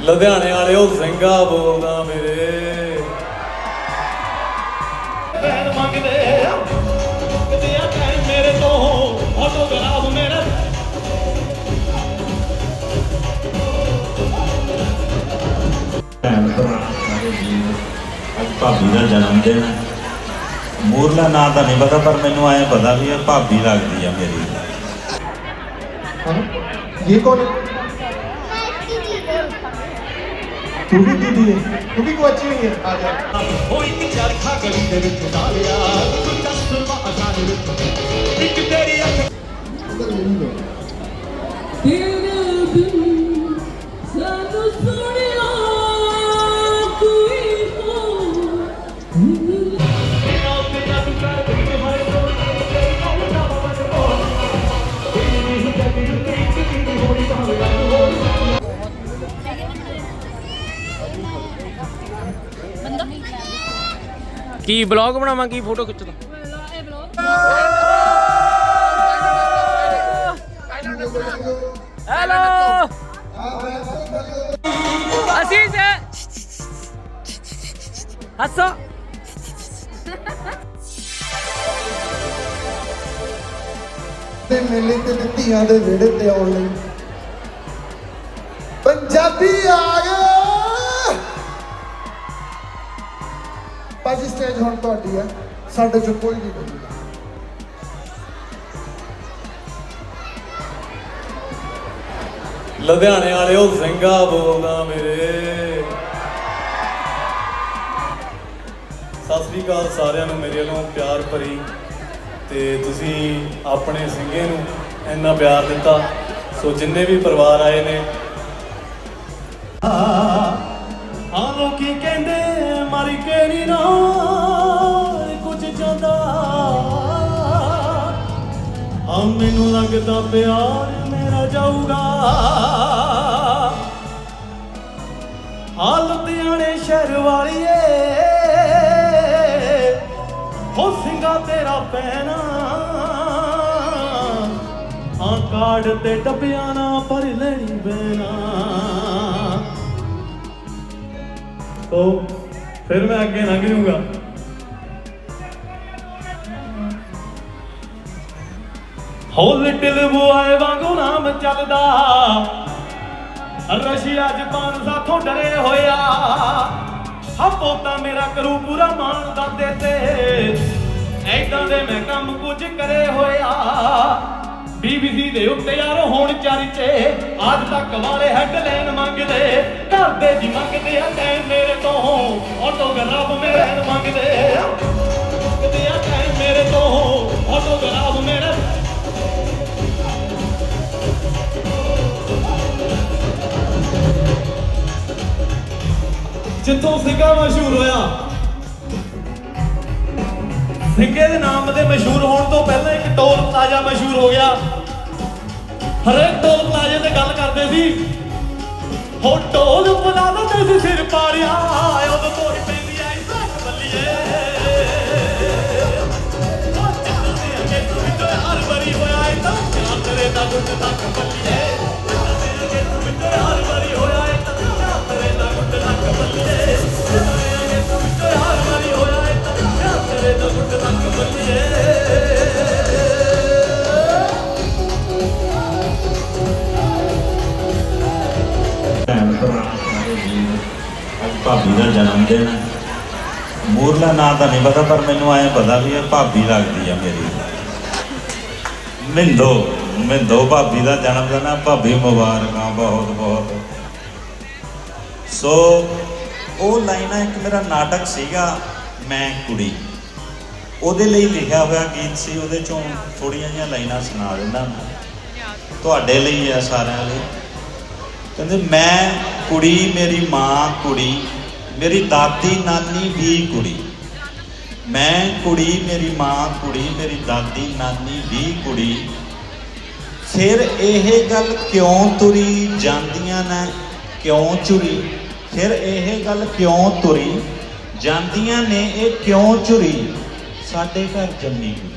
ਲੁਧਿਆਣੇ ਵਾਲੇ ਉਹ ਸਿੰਘਾ ਬੋਲਦਾ ਮੇਰੇ। ਭਾਬੀ ਦਾ ਜਨਮ ਦਿਨ ਮੂਰਲਾ ਨਾਂ ਦਾ ਨਹੀਂ ਪਤਾ ਪਰ ਮੈਨੂੰ ਐ ਪਤਾ ਵੀ ਇਹ ਭਾਬੀ ਲੱਗਦੀ ਆ ਮੇਰੀ। ਇਹ ਕੌਣ ਤੂੰ ਵੀ ਕੀਤੀ ਹੈ ਤੂੰ ਵੀ ਗੁਆਚੀ ਹੋਈ ਹੈ ਆ ਜਾ ਉਹ ਇੱਕ ਚਰਖਾ ਗਲੀ ਦੇ ਵਿੱਚ ਡਾਲਿਆ ਕੋਈ ਕਸਮਾ ਅਗਾਹ ਵਿੱਚ ਇੱਕ ਤੇਰੀ ਅੱਖ ਦਿਲ ਕੀ ਬਲੌਗ ਬਣਾਵਾਂ, ਕੀ ਫੋਟੋ ਖਿੱਚਦਾ? ਹੈਲੋ ਅਸੀਂ ਸੇ ਹੱਸੋ। ਤੇ ਮੇਲੇ ਤੇ ਦਿੱਤੀਆਂ ਦੇ ਵਿਹੜੇ ਤੇ ਆਉਣ ਲਈ। ਭਾਜੀ ਹੁਣ ਤੁਹਾਡੀ ਆ, ਸਾਡੇ ਚ ਕੋਈ ਨਹੀਂ ਬੋਲੂਗਾ ਲੁਧਿਆਣੇ ਵਾਲੇ ਸਿੰਘਾ ਬੋਲਦਾ ਮੇਰੇ। ਸਤਿ ਸ੍ਰੀ ਅਕਾਲ ਸਾਰਿਆਂ ਨੂੰ, ਮੇਰੇ ਵੱਲੋਂ ਪਿਆਰ ਭਰੀ ਤੇ ਤੁਸੀਂ ਆਪਣੇ ਸਿੰਘੇ ਨੂੰ ਇੰਨਾ ਪਿਆਰ ਦਿੱਤਾ। ਸੋ ਜਿੰਨੇ ਵੀ ਪਰਿਵਾਰ ਆਏ ਨੇ ਮੈਨੂੰ ਲੱਗਦਾ ਪਿਆਰ ਮੇਰਾ ਜਾਊਗਾ। ਆ ਲੁਧਿਆਣੇ ਸ਼ਹਿਰ ਵਾਲੀਏ, ਹੋ ਸਿੰਘਾ ਤੇਰਾ ਪੈਣਾ ਹਾਂ, ਕਾਰਡ ਤੇ ਡੱਬਿਆਂ ਨਾ, ਪਰ ਲੈਣੀ ਬੈਣਾ। ਸੋ ਫਿਰ ਮੈਂ ਅੱਗੇ ਲੰਘ ਜੂਗਾ ਹੋ ਲਿਟਲ ਬੁਆਏ ਵਾਂਗੂ ਨਾਮ ਚੱਲਦਾ। ਰਸ਼ੀਆ ਜਪਾਨ ਸਾਥੋਂ ਡਰੇ ਹੋਇਆ। ਹਾ ਪੋਤਾ ਮੇਰਾ ਕਰੂ ਪੂਰਾ ਮਾਣ ਦਾਦੇ ਤੇ। ਐਦਾਂ ਦੇ ਮੈਂ ਕੰਮ ਕੁਝ ਕਰੇ ਹੋਇਆ। ਬੀਬੀਸੀ ਦੇ ਉੱਤੇ ਯਾਰ ਹੋਣ ਚਰਚੇ। ਅੱਜ ਤੱਕ ਵਾਲੇ ਹੈਡਲਾਈਨ ਜਿੱਥੋਂ ਸਿੰਘਾ ਮਸ਼ਹੂਰ ਹੋਇਆ? ਸਿੰਘੇ ਦੇ ਨਾਮ ਦੇ ਮਸ਼ਹੂਰ ਹੋਣ ਤੋਂ ਪਹਿਲਾਂ ਇੱਕ ਟੋਲ ਪਲਾਜ਼ਾ ਮਸ਼ਹੂਰ ਹੋ ਗਿਆ। ਹਰੇਕ ਟੋਲ ਪਲਾਜ਼ੇ ਤੇ ਗੱਲ ਕਰਦੇ ਸੀ। ਹੋ ਟੋਲ ਪਲਾਜ਼ਾ ਤੇ ਸੀ ਸਿਰ ਪਾੜਿਆ। ਉਦੋਂ ਤੋਂ ਹੀ ਪੈਂਦੀ ਆਈ ਸੱਕ ਬੱਲੀਏ। ਉਹ ਜਿੱਦਾਂ ਦੇ ਅੱਗੇ ਤੂੰ ਵਿੱਚੋਂ ਹਰ ਵਾਰੀ ਹੋਇਆ ਏ ਤਾਂ। ਕਿਆ ਤੇਰੇ ਦਾ ਗੁੱਟ ਤੱਕ ਬੱਲੀਏ। ਜਿੱਦਾਂ ਦੇ ਅੱਗੇ ਤੂੰ ਵਿੱਚੋਂ ਹਰ ਵਾਰੀ ਹੋਇਆ ਭਾਬੀ ਦਾ ਜਨਮ ਦਿਨ ਮੂਰਲਾ ਨਾਂ ਤਾਂ ਨਹੀਂ ਪਤਾ, ਪਰ ਮੈਨੂੰ ਐਂ ਪਤਾ ਵੀ ਇਹ ਭਾਬੀ ਲੱਗਦੀ ਆ ਮੇਰੀ। ਮਿੰਦੋ ਮਿੰਦੋ ਭਾਬੀ ਦਾ ਜਨਮ ਦਿਨ ਆ। ਭਾਬੀ ਮੁਬਾਰਕਾਂ ਬਹੁਤ ਬਹੁਤ। ਸੋ ਉਹ ਲਾਈਨਾਂ ਇੱਕ ਮੇਰਾ ਨਾਟਕ ਸੀਗਾ, ਮੈਂ ਕੁੜੀ। ਉਹਦੇ ਲਈ ਲਿਖਿਆ ਹੋਇਆ ਗੀਤ ਸੀ, ਉਹਦੇ ਚੋਂ ਥੋੜੀਆਂ ਜਿਹੀਆਂ ਲਾਈਨਾਂ ਸੁਣਾ ਦਿੰਦਾ ਮੈਂ। ਤੁਹਾਡੇ ਲਈ ਆ ਸਾਰਿਆਂ ਲਈ। ਕਹਿੰਦੇ, ਮੈਂ ਕੁੜੀ, ਮੇਰੀ ਮਾਂ ਕੁੜੀ, ਮੇਰੀ ਦਾਦੀ ਨਾਨੀ ਵੀ ਕੁੜੀ। ਮੈਂ ਕੁੜੀ, ਮੇਰੀ ਮਾਂ ਕੁੜੀ, ਮੇਰੀ ਦਾਦੀ ਨਾਨੀ ਵੀ ਕੁੜੀ। ਫਿਰ ਇਹ ਗੱਲ ਕਿਉਂ ਤੁਰੀ ਜਾਂਦੀਆਂ ਨੇ? ਕਿਉਂ ਚੁਰੀ? ਫਿਰ ਇਹ ਗੱਲ ਕਿਉਂ ਤੁਰੀ? ਜਾਂਦੀਆਂ ਨੇ ਇਹ ਕਿਉਂ ਝੁਰੀ? ਸਾਡੇ ਘਰ ਜੰਮੀ ਕੁੜੀ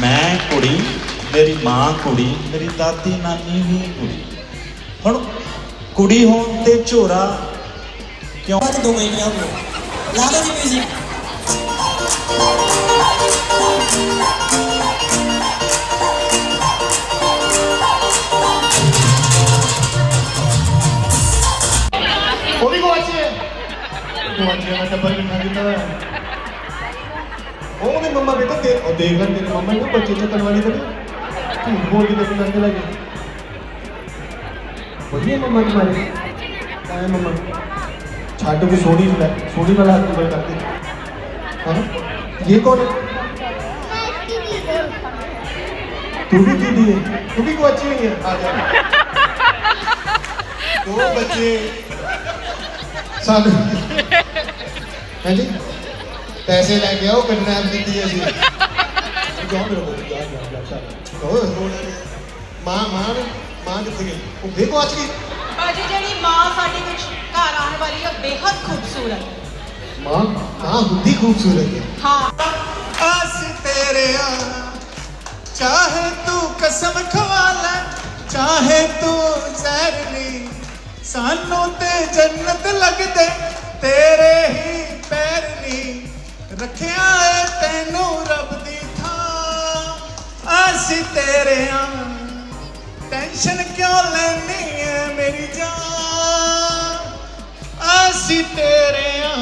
ਮੈਂ ਕੁੜੀ, ਮੇਰੀ ਮਾਂ ਕੁੜੀ, ਮੇਰੀ ਦਾਦੀ ਨਾਨੀ ਵੀ ਕੁੜੀ। ਹੁਣ ਕੁੜੀ ਹੋਣ ਤੇ ਝੋਰਾ ਕਿਉਂ? ਬਾਅਦ ਦੋ ਮਹੀਨੇ ਲਾ ਦੋ ਮਿਊਜ਼ਿਕ ਗਵਾਚੇ ਮੈਂ ਟੱਬਰ ਕਿੰਨਾ ਕੀਤਾ ਹੋਇਆ ਉਹ ਵੀ ਮੰਮਾ ਬੇਟਾ ਤੇ ਉਹ ਦੇਖ ਲੈ ਤੇਰੇ ਮੰਮਾ ਨੂੰ ਬੱਚੇ ਚੱਕਣ ਵਾਲੀ ਤੇ ਝੂਠ ਬੋਲ ਕੇ ਦੇਖਣ ਲੱਗ ਲੱਗੇ। ਵਧੀਆ ਮੰਮਾ ਦੀ ਮਾਰੇ। ਆਏ ਮੰਮਾ। ਛੱਡ ਕੇ ਸੋਣੀ ਲੈ ਸੋਣੀ ਵਾਲਾ ਹੱਥ ਬੜ ਕਰਤੇ ਹਾਂ? ਇਹ ਕੌਣ ਹੈ? ਤੂੰ ਵੀ ਦੀਦੀ ਹੈ? ਤੂੰ ਵੀ ਗਵਾਚੀ ਹੋਈ ਹੈ? ਆ ਜਾ। ਦੋ ਬੱਚੇ। ਸਾਨੂੰ ਹਾਂਜੀ? ਪੈਸੇ ਲੈ ਕੇ ਆਓ ਕਿਡਨੈਪ ਕੀਤੀ ਅਸੀਂ। ਮੇਰੇ ਕੋਲ ਜਾ ਜਾ ਜਾ ਚੱਲ। ਕਹੋ। ਮਾਂ ਮਾਂ ਮਾਂ ਕਿੱਥੇ ਗਈ? ਉਹ ਵੀ ਗਵਾਚ ਗਈ ਭਾਜੀ ਜਿਹੜੀ ਮਾਂ ਸਾਡੇ ਵਿੱਚ ਘਰ ਆਉਣ ਵਾਲੀ ਹੈ ਬੇहद ਖੂਬਸੂਰਤ। ਹੈ ਮਾਂ ਮਾਂ ਹੁੰਦੀ ਖੂਬਸੂਰਤ ਹੈ। ਹਾਂ। ਆਸ ਤੇਰੇ ਆ। ਚਾਹੇ ਤੂੰ ਕਸਮ ਖਵਾ ਲੈ ਚਾਹੇ ਤੂੰ ਜ਼ਹਿਰ ਨਹੀਂ ਸਾਨੂੰ ਤੇ ਜੰਨਤ ਲੱਗਦੇ ਤੇਰੇ ਹੀ ਪੈਰ ਨਹੀਂ ਰੱਖਿਆ ਏ ਤੈਨੂੰ ਰੱਬ ਦੀ ਥਾਂ। ਅਸੀਂ ਤੇਰੇ ਆ ਟੈਨਸ਼ਨ ਕਿਉਂ ਲੈਣੀ ਏ ਮੇਰੀ ਜਾਨ? ਅਸੀਂ ਤੇਰੇ ਆ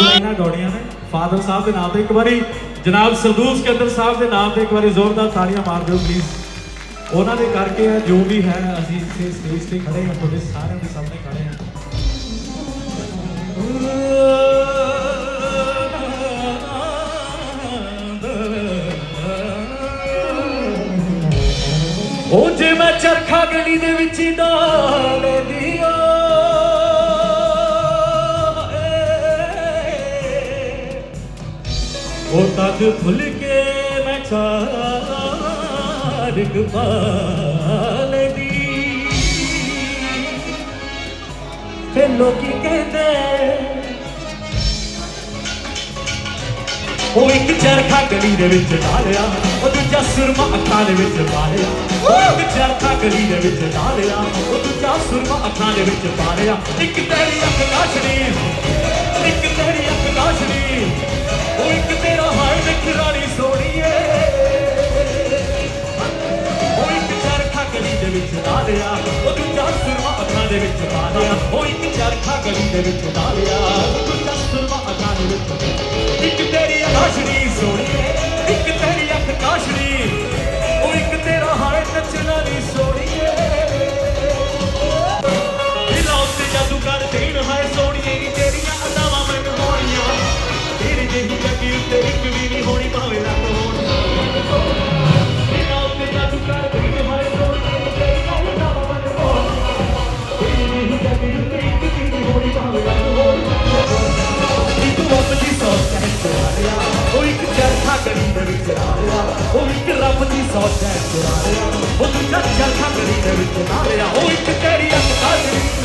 ਲਾਈਨਾਂ ਗਾਉਣੀਆਂ ਨੇ। ਫਾਦਰ ਸਾਹਿਬ ਦੇ ਨਾਮ ਤੇ ਇੱਕ ਵਾਰੀ ਜਨਾਬ ਸਰਦੂਲ ਸਿਕੰਦਰ ਸਾਹਿਬ ਦੇ ਨਾਮ ਤੇ ਇੱਕ ਵਾਰੀ ਜ਼ੋਰਦਾਰ ਤਾੜੀਆਂ ਮਾਰ ਦਿਓ ਪਲੀਜ਼ ਉਹਨਾਂ ਦੇ ਕਰਕੇ ਹੈ ਜੋ ਵੀ ਹੈ ਅਸੀਂ ਇੱਥੇ ਸਟੇਜ ਤੇ ਖੜੇ ਹਾਂ ਤੁਹਾਡੇ ਸਾਰਿਆਂ ਦੇ ਸਾਹਮਣੇ ਖੜੇ ਹਾਂ। ਉਹ ਜੇ ਮੈਂ ਚਰਖਾ ਗਲੀ ਦੇ ਵਿੱਚ ਡਾਲ ਦਿਓ ਉਹ ਤੱਕ ਭੁੱਲ ਕੇ ਮੈਂ ਚਾਰਗ ਪਾਲ ਦੀ ਤੇ ਲੋਕੀ ਕਹਿੰਦੇ ਉਹ ਇੱਕ ਚਰਖਾ ਗਲੀ ਦੇ ਵਿੱਚ ਡਾਲਿਆ, ਉਹ ਦੂਜਾ ਸੁਰਮਾ ਅੱਖਾਂ ਦੇ ਵਿੱਚ ਪਾਲਿਆ। ਉਹ ਇੱਕ ਚਰਖਾ ਗਲੀ ਦੇ ਵਿੱਚ ਡਾਲਿਆ, ਉਹ ਦੂਜਾ ਸੁਰਮਾ ਅੱਖਾਂ ਦੇ ਵਿੱਚ ਪਾਲਿਆ। ਇੱਕ ਤੇਰੀ ਅੱਖ ਕਾਸ਼ਨੀ ਇੱਕ ਤੇਰੀ ਅੱਖ ਕਾਸ਼ਨੀ ਉਹ ਇੱਕ ਤੇਰਾ ਹਾਏ ਨਖਰਾਲੀ ਸੋਣੀਏ ਉਹ ਇੱਕ ਚਰਖਾ ਗਲੀ ਦੇ ਵਿੱਚ ਡਾਲਿਆ, ਉਹ ਦੂਜਾ ਸੁਰਮਾ ਅੱਖਾਂ ਦੇ ਵਿੱਚ ਪਾਲਿਆ। ਉਹ ਇੱਕ ਚਰਖਾ ਗਲੀ ਦੇ ਵਿੱਚ ਡਾਲਿਆ, ਉਹ ਦੂਜਾ ਸੁਰਮਾ ਅੱਖਾਂ ਦੇ ਵਿੱਚ ਜਿਹੀ ਜੱਗੀ ਉੱਤੇ ਇੱਕ ਵੀ ਨਹੀਂ ਹੋਣੀ ਭਾਵੇਂ ਲੱਖ ਹੋਣ। ਦਿਲਾਂ ਉੱਤੇ ਜਾਦੂ ਕਰ ਦੇਣ ਹਾਏ ਸੋਣੀਏ ਨੀ ਤੇਰੀਆਂ ਅਦਾਵਾਂ ਮੈਨੂੰ ਹੋਣੀਆਂ ਜਿਹੀ ਜੱਗੀ ਉੱਤੇ ਇੱਕ ਵੀ ਨਹੀਂ ਹੋਣੀ ਭਾਵੇਂ ਲੱਖ ਹੋਣ। ਇੱਕ ਰੱਬ ਦੀ ਸੌਚ ਹੈ ਚੁਰਾਇਆ ਉਹ ਇੱਕ ਚਰਖਾ ਕਰੀ ਦੇ ਵਿੱਚ ਡਾਲਿਆ ਉਹ ਇੱਕ ਰੱਬ ਦੀ ਸੌਚ ਹੈ ਚੁਰਾਇਆ ਉਹ ਦੂਜਾ ਚਰਖਾ ਕਰੀ ਦੇ ਵਿੱਚ ਡਾਲਿਆ ਉਹ ਇੱਕ ਤੇਰੀ ਅੱਖ ਕਾਸ਼ਰੀ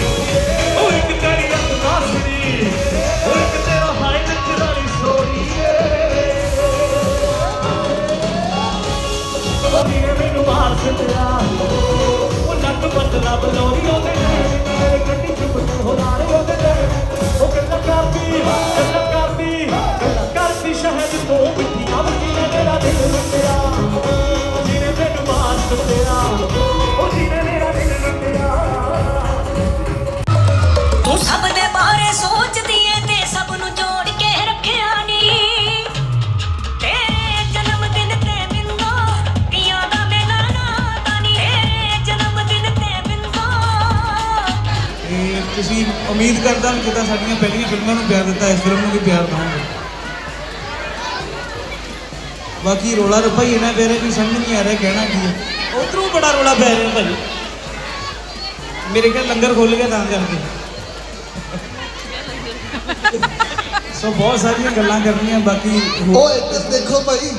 ਉਮੀਦ ਕਰਦਾ ਹਾਂ ਜਿੱਦਾਂ ਸਾਡੀਆਂ ਪਹਿਲੀਆਂ ਫਿਲਮਾਂ ਨੂੰ ਪਿਆਰ ਦਿੱਤਾ ਇਸ ਫਿਲਮ ਨੂੰ ਵੀ ਪਿਆਰ ਦਿਓਗੇ ਬਾਕੀ ਰੋਲਾ ਰੱਪਾ ਹੀ ਇਹਨਾਂ ਪੈ ਰਿਹਾ ਕੋਈ ਸਮਝ ਨਹੀਂ ਆ ਰਿਹਾ ਕਹਿਣਾ ਕੀ ਹੈ। ਉਧਰੋਂ ਬੜਾ ਰੋਲਾ ਪੈ ਰਿਹਾ ਭਾਜੀ ਮੇਰੇ ਖਿਆਲ ਲੰਗਰ ਖੁੱਲ ਗਿਆ ਤਾਂ ਕਰਕੇ। ਸੋ ਬਹੁਤ ਸਾਰੀਆਂ ਗੱਲਾਂ ਕਰਨੀਆਂ ਬਾਕੀ ਓਏ ਦੇਖੋ ਭਾਈ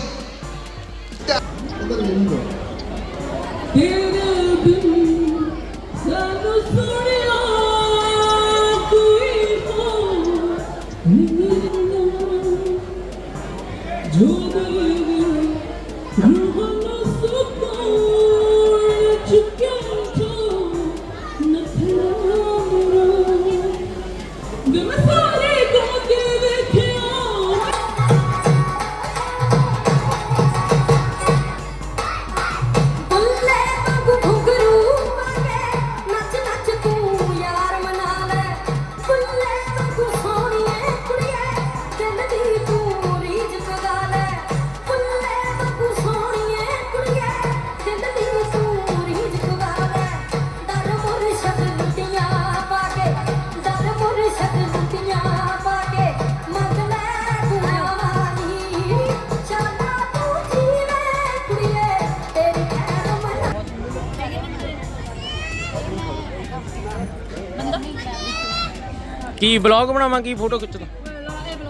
ਕੀ ਵਲੌਗ ਬਣਾਵਾਂ, ਕੀ ਫੋਟੋ ਖਿੱਚਦਾ?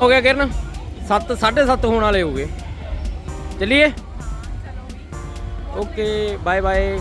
ਹੋ ਗਿਆ ਕਿਰਨ? 7 7:30 ਹੋਣ ਵਾਲੇ ਹੋ ਗਏ। ਚਲਿਏ? ਓਕੇ ਬਾਏ ਬਾਏ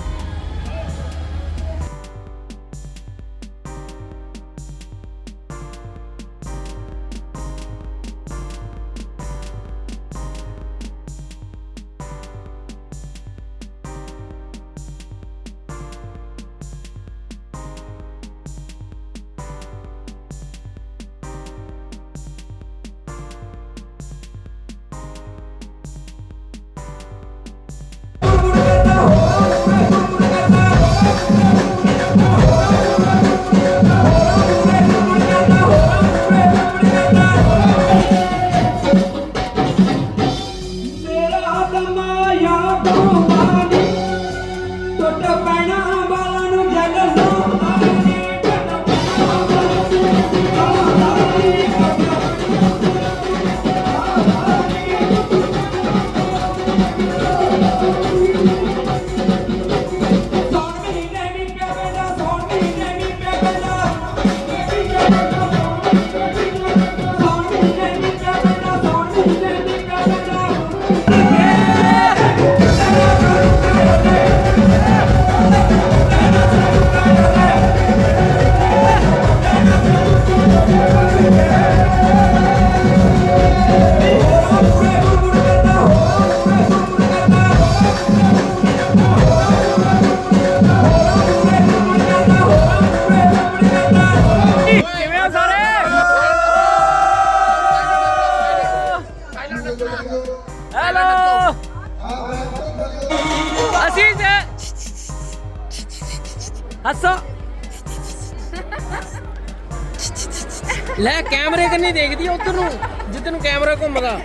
ਲੈ ਕੈਮਰੇ ਕੰਨੀ ਦੇਖਦੀ ਆ ਉਧਰ ਨੂੰ? ਜਿੱਧਰ ਨੂੰ ਕੈਮਰਾ ਘੁੰਮਦਾ।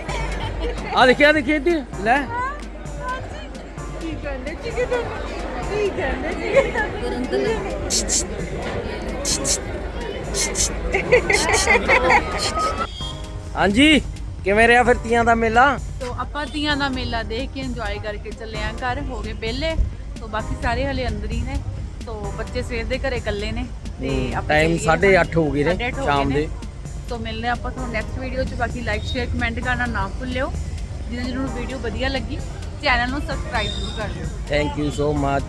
ਆ ਦੇਖਿਆ ਦੇਖੀ ਇੱਧਰ। ਲੈ। ਹਾਂਜੀ ਕਿਵੇਂ ਰਿਹਾ ਫਿਰ ਤੀਆਂ ਦਾ ਮੇਲਾ? ਤੋ ਆਪਾਂ ਤੀਆਂ ਦਾ ਮੇਲਾ ਦੇਖ ਕੇ ਇੰਜੋਏ ਕਰਕੇ ਚੱਲੇ ਆਂ ਘਰ ਹੋ ਗਏ ਵਿਹਲੇ। ਤੋ ਬਾਕੀ ਸਾਰੇ ਹਲੇ ਅੰਦਰ ਹੀ ਨੇ। ਤੋ ਬੱਚੇ ਸਵੇਰ ਦੇ ਘਰੇ ਇਕੱਲੇ ਨੇ। ਤੇ ਟਾਈਮ ਚੱਲੀਏ 8:30 ਹੋ ਗਏ ਨੇ ਸ਼ਾਮ ਦੇ। ਨੇ। ਮਿਲਦੇ ਹਾਂ। ਆਪਾਂ ਤੁਹਾਨੂੰ ਨੈਕਸਟ ਵੀਡੀਓ 'ਚ। ਬਾਕੀ ਲਾਈਕ ਸ਼ੇਅਰ ਕਮੈਂਟ ਕਰਨਾ ਨਾ ਭੁੱਲਿਓ। ਜਿਹਨਾਂ ਜਿਹਨਾਂ ਨੂੰ ਵੀਡੀਓ ਵਧੀਆ ਲੱਗੀ। ਚੈਨਲ ਨੂੰ ਸਬਸਕ੍ਰਾਈਬ ਜ਼ਰੂਰ ਕਰ ਲਿਓ ਥੈਂਕ ਯੂ ਸੋ ਮੱਚ